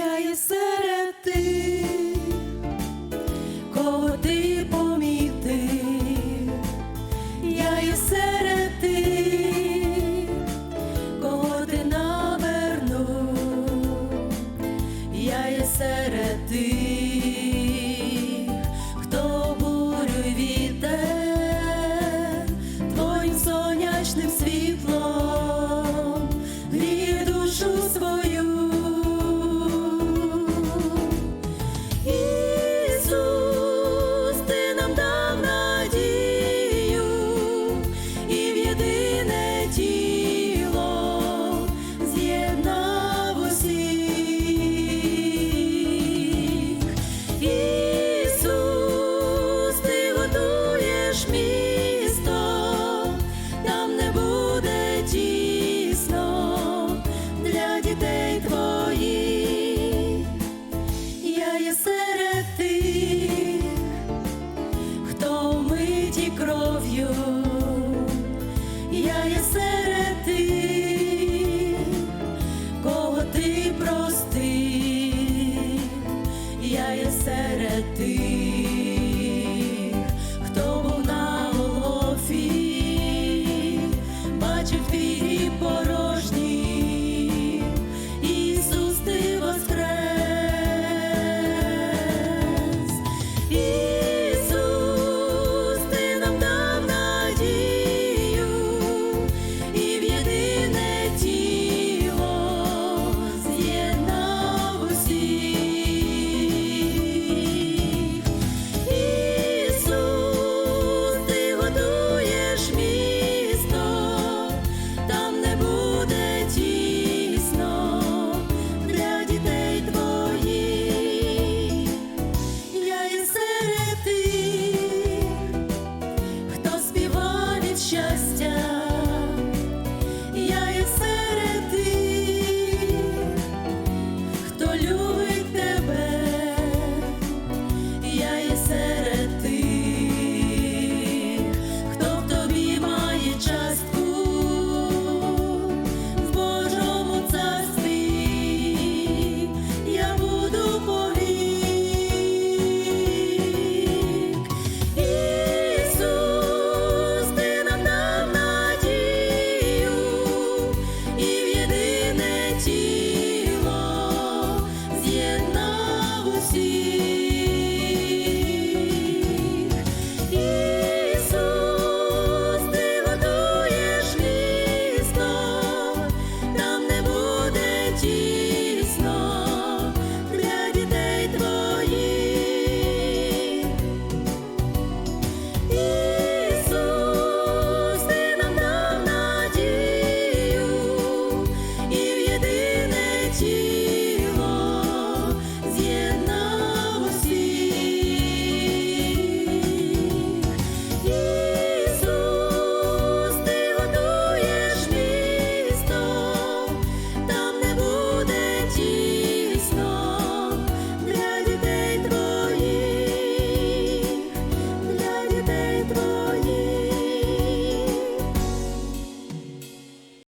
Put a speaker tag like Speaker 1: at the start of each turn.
Speaker 1: Сяє серед тих, кого ти помітив, я є серед тих, кого ти навернув, я є серед тих, хто бурю вітер твоїм сонячним світом. grow you. you.